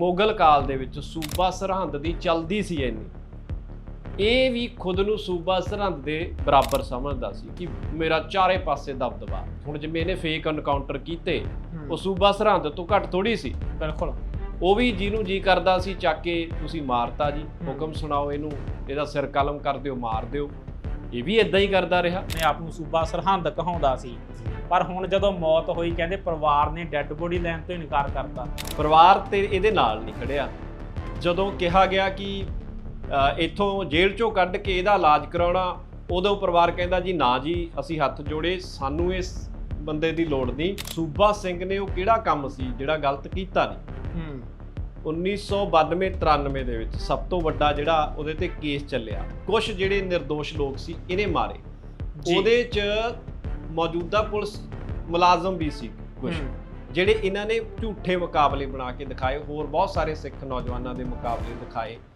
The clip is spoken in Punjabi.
ਮੁਗਲ ਕਾਲ ਦੇ ਵਿੱਚ ਸੂਬਾ ਸਰਹੰਦ ਦੀ ਚਲਦੀ ਸੀ ਇੰਨੀ। ਇਹ ਵੀ ਖੁਦ ਨੂੰ ਸੂਬਾ ਸਰਹੰਦ ਦੇ ਬਰਾਬਰ ਸਮਝਦਾ ਸੀ ਕਿ ਮੇਰਾ ਚਾਰੇ ਪਾਸੇ ਦਬਦਬਾ। ਹੁਣ ਜਿਵੇਂ ਇਹਨੇ ਫੇਕ ਐਨਕਾਊਂਟਰ ਕੀਤੇ ਉਹ ਸੂਬਾ ਸਰਹੰਦ ਤੋਂ ਘੱਟ ਥੋੜੀ ਸੀ। ਬਿਲਕੁਲ। ਉਹ ਵੀ ਜਿਹਨੂੰ ਜੀ ਕਰਦਾ ਸੀ ਚੱਕ ਕੇ ਤੁਸੀਂ ਮਾਰਤਾ ਜੀ ਹੁਕਮ ਸੁਣਾਓ ਇਹਨੂੰ ਇਹਦਾ ਸਿਰ ਕਲਮ ਕਰ ਦਿਓ ਮਾਰ ਦਿਓ। ਇਹ ਵੀ ਇਦਾਂ ਹੀ ਕਰਦਾ ਰਿਹਾ। ਨੇ ਆਪ ਨੂੰ ਸੂਬਾ ਸਰਹੰਦ ਕਹਾਉਂਦਾ ਸੀ। ਪਰ ਹੁਣ ਜਦੋਂ ਮੌਤ ਹੋਈ ਕਹਿੰਦੇ ਪਰਿਵਾਰ ਨੇ ਡੈੱਡ ਬੋਡੀ ਲੈਣ ਤੋਂ ਇਨਕਾਰ ਕਰਤਾ। ਪਰਿਵਾਰ ਤੇ ਇਹਦੇ ਨਾਲ ਨਹੀਂ ਖੜਿਆ। ਜਦੋਂ ਕਿਹਾ ਗਿਆ ਕਿ ਇੱਥੋਂ ਜੇਲ੍ਹ ਚੋਂ ਕੱਢ ਕੇ ਇਹਦਾ ਇਲਾਜ ਕਰਾਉਣਾ ਉਦੋਂ ਪਰਿਵਾਰ ਕਹਿੰਦਾ ਜੀ ਨਾ ਜੀ ਅਸੀਂ ਹੱਥ ਜੋੜੇ ਸਾਨੂੰ ਇਸ ਬੰਦੇ ਦੀ ਲੋੜ ਨਹੀਂ। ਸੂਬਾ ਸਿੰਘ ਨੇ ਉਹ ਕਿਹੜਾ ਕੰਮ ਸੀ ਜਿਹੜਾ ਗਲਤ ਕੀਤਾ ਨਹੀਂ? ਹੂੰ। 1992-93 ਦੇ ਵਿੱਚ ਸਭ ਤੋਂ ਵੱਡਾ ਜਿਹੜਾ ਉਹਦੇ ਤੇ ਕੇਸ ਚੱਲਿਆ ਕੁਝ ਜਿਹੜੇ નિર્ਦੋਸ਼ ਲੋਕ ਸੀ ਇਹਨੇ ਮਾਰੇ। ਉਹਦੇ 'ਚ ਮੌਜੂਦਾ ਪੁਲਿਸ ਮੁਲਾਜ਼ਮ ਵੀ ਸੀ ਕੁਝ। ਜਿਹੜੇ ਇਹਨਾਂ ਨੇ ਝੂਠੇ ਮੁਕਾਬਲੇ ਬਣਾ ਕੇ ਦਿਖਾਏ ਹੋਰ ਬਹੁਤ ਸਾਰੇ ਸਿੱਖ ਨੌਜਵਾਨਾਂ ਦੇ ਮੁਕਾਬਲੇ ਦਿਖਾਏ